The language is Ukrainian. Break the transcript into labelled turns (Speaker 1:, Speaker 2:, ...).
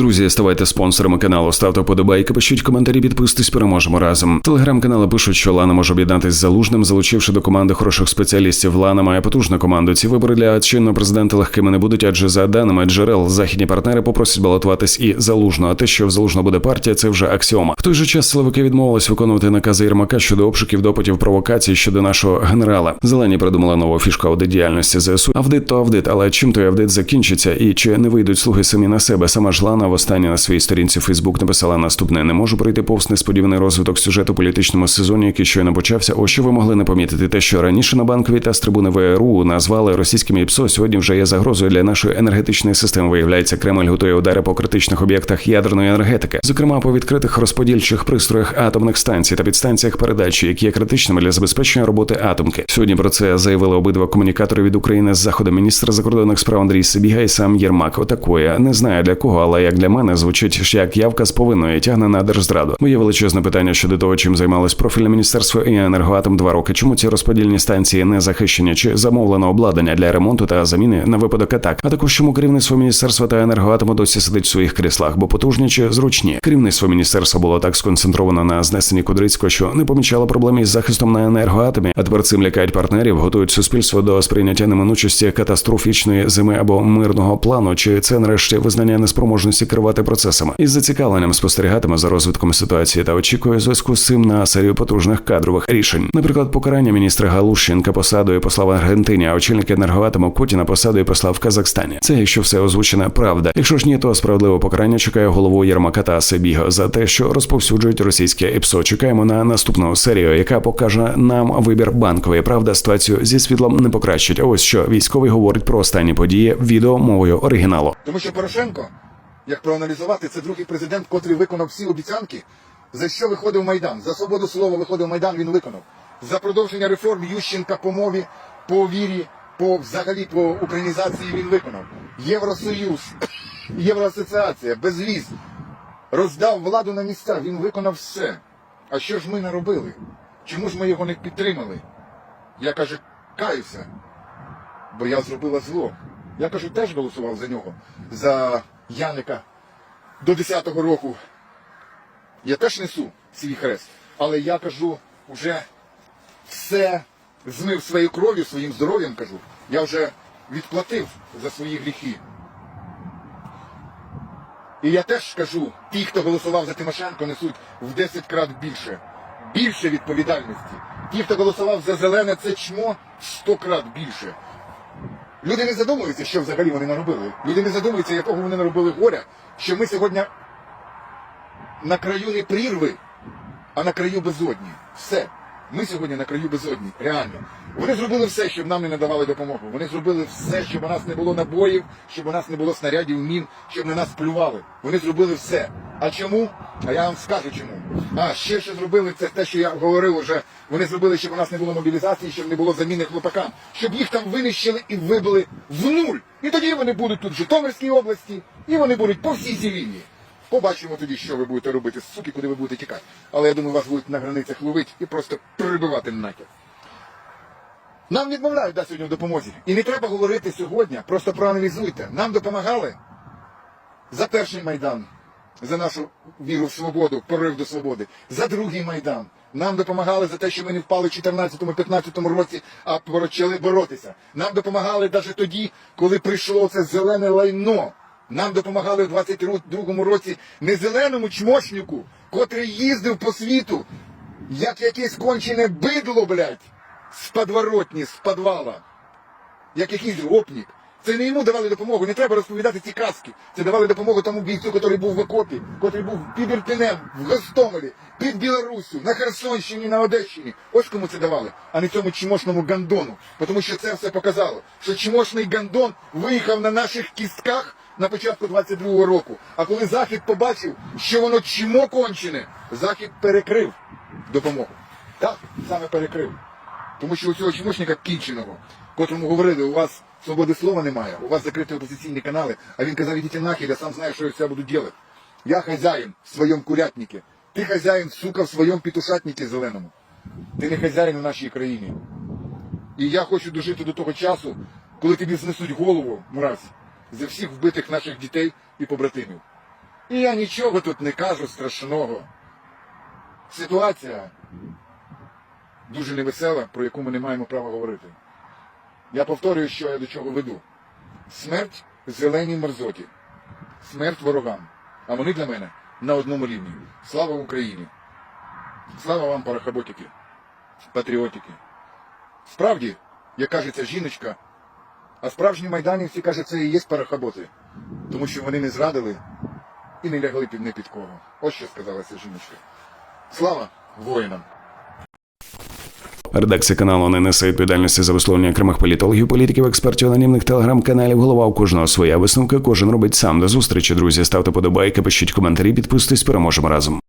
Speaker 1: Друзі, ставайте спонсорами каналу, ставте вподобайки, пишіть коментарі, підписуйтесь, переможемо разом. Телеграм-канали пишуть, що Лана може об'єднатись з залужним, залучивши до команди хороших спеціалістів. Лана має потужну команду. Ці вибори для чинного президента легкими не будуть, адже за даними джерел, західні партнери попросять балотуватись і залужно. А те, що в залужно буде партія, це вже аксіома. В той же час силовики відмовились виконувати накази Єрмака щодо обшуків, допитів, провокацій щодо нашого генерала. Зелені придумали нову фішку аудит діяльності ЗСУ. Авдит то авдит, але чим той авдит закінчиться і чи не вийдуть слуги самі на себе? Сама ж Лана востаннє на своїй сторінці Фейсбук написала наступне: не можу пройти повз несподіваний розвиток сюжету політичному сезоні, який щойно почався. Ось що ви могли не помітити, те, що раніше на банковій та з трибуни ВРУ назвали російськими ІПСО, сьогодні вже є загрозою для нашої енергетичної системи. Виявляється, Кремль готує удари по критичних об'єктах ядерної енергетики, зокрема по відкритих розподільчих пристроях атомних станцій та підстанціях передачі, які є критичними для забезпечення роботи атомки. Сьогодні про це заявили обидва комунікатори від України з заходу міністр закордонних справ Андрій Сибіга і сам Єрмак. Отакої не знаю для кого, але як для мене звучить як явка з повинною тягне на держзраду. Моє величезне питання щодо того, чим займалось профільне міністерство і енергоатом два роки. Чому ці розподільні станції не захищені? Чи замовлено обладнання для ремонту та заміни на випадок атак? А також чому керівництво міністерства та енергоатому досі сидить в своїх кріслах, бо потужні чи зручні? Керівництво міністерства було так сконцентровано на знесенні Кудрицького, що не помічало проблем із захистом на енергоатомі. А тепер цим лякають партнерів, готують суспільство до сприйняття неминучості катастрофічної зими або мирного плану. Чи це нарешті визнання неспроможності керувати процесами? Із зацікавленням спостерігатиме за розвитком ситуації та очікує зв'язку з цим на серію потужних кадрових рішень. Наприклад, покарання міністра Галущенка посадою посла в Аргентині, а очільник енергоатому Путіна посадою посла в Казахстані. Це якщо все озвучена правда. Якщо ж ні, то справедливе покарання чекає голову Єрмака та Сибіга за те, що розповсюджують російське ІПСО. Чекаємо на наступну серію, яка покаже нам вибір банкової. Правда, ситуацію зі світлом не покращить. Ось що військовий говорить про останні події відео мовою оригіналу.
Speaker 2: Тому що Порошенко, як проаналізувати, це другий президент, котрий виконав всі обіцянки, за що виходив Майдан. За свободу слова виходив Майдан, він виконав. За продовження реформ Ющенка по мові, по вірі, по взагалі по українізації він виконав. Євросоюз, Євроасоціація, безвіз, роздав владу на місцях, він виконав все. А що ж ми наробили? Чому ж ми його не підтримали? Я каже, каюся, бо я зробила зло. Я кажу, теж голосував за нього, за Яника до 10-го року. Я теж несу свій хрест. Але я кажу, вже все змив своєю кров'ю, своїм здоров'ям кажу. Я вже відплатив за свої гріхи. І я теж кажу, ті, хто голосував за Тимошенко, несуть в 10 крат більше. Більше відповідальності. Ті, хто голосував за зелене, це чмо 100 крат більше. Люди не задумуються, що взагалі вони наробили. Люди не задумуються, якого вони наробили горя, що ми сьогодні на краю не прірви, а на краю безодні. Все. Ми сьогодні на краю безодні. Реально. Вони зробили все, щоб нам не надавали допомогу. Вони зробили все, щоб у нас не було набоїв, щоб у нас не було снарядів, мін, щоб на нас плювали. Вони зробили все. А чому? А я вам скажу чому. А ще що зробили, це те, що я говорив уже. Вони зробили, щоб у нас не було мобілізації, щоб не було заміни хлопакам, щоб їх там винищили і вибили в нуль. І тоді вони будуть тут в Житомирській області, і вони будуть по всій цій лінії. Побачимо тоді, що ви будете робити, суки, куди ви будете тікати. Але я думаю, вас будуть на границях ловити і просто прибивати нахер. Нам відмовляють да, сьогодні в допомозі. І не треба говорити сьогодні, просто проаналізуйте. Нам допомагали за перший майдан, за нашу віру в свободу, порив до свободи, за другий майдан. Нам допомагали за те, що ми не впали в 14-15 році, а почали боротися. Нам допомагали навіть тоді, коли прийшло це зелене лайно. Нам допомагали в 22-му році не зеленому чмошнику, котрий їздив по світу, як якесь кончене бидло, блядь, з подворотні, з підвала, як якийсь гопнік. Це не йому давали допомогу, не треба розповідати ці казки. Це давали допомогу тому бійцю, який був в окопі, який був під Ірпінем, в Гостомелі, під Білоруссю, на Херсонщині, на Одещині. Ось кому це давали, а не цьому чмошному гандону. Тому що це все показало, що чмошний гандон виїхав на наших кістках на початку 22-го року. А коли Захід побачив, що воно чмо кончене, Захід перекрив допомогу. Так, саме перекрив. Тому що у цього чмошника кінченого, котрому говорили, у вас свободи слова немає, у вас закриті опозиційні канали, а він казав, ідіть нахер, я сам знаю, що я все буду робити. Я хазяїн в своєму курятнике. Ти хазяїн, сука, в своєму петушатнике зеленому. Ти не хазяїн у нашій країні. І я хочу дожити до того часу, коли тобі знесуть голову, мразь, за всіх вбитих наших дітей і побратимів. І я нічого тут не кажу страшного. Ситуація дуже невесела, про яку ми не маємо права говорити. Я повторюю, що я до чого веду. Смерть зеленій мерзоті, смерть ворогам. А вони для мене на одному рівні. Слава Україні! Слава вам, парахаботики, патріотики. Справді, як каже ця жіночка, а справжні майданівці, каже, це і є парахаботи. Тому що вони не зрадили і не лягли під не під кого. Ось що сказала ця жіночка. Слава воїнам!
Speaker 1: Редакція каналу не несе відповідальності за висловлення окремих політологів, політиків, експертів, анонімних телеграм-каналів. Голова у кожного своя висновка. Кожен робить сам. До зустрічі, друзі. Ставте подобайки, пишіть коментарі, підписуйтесь, переможемо разом.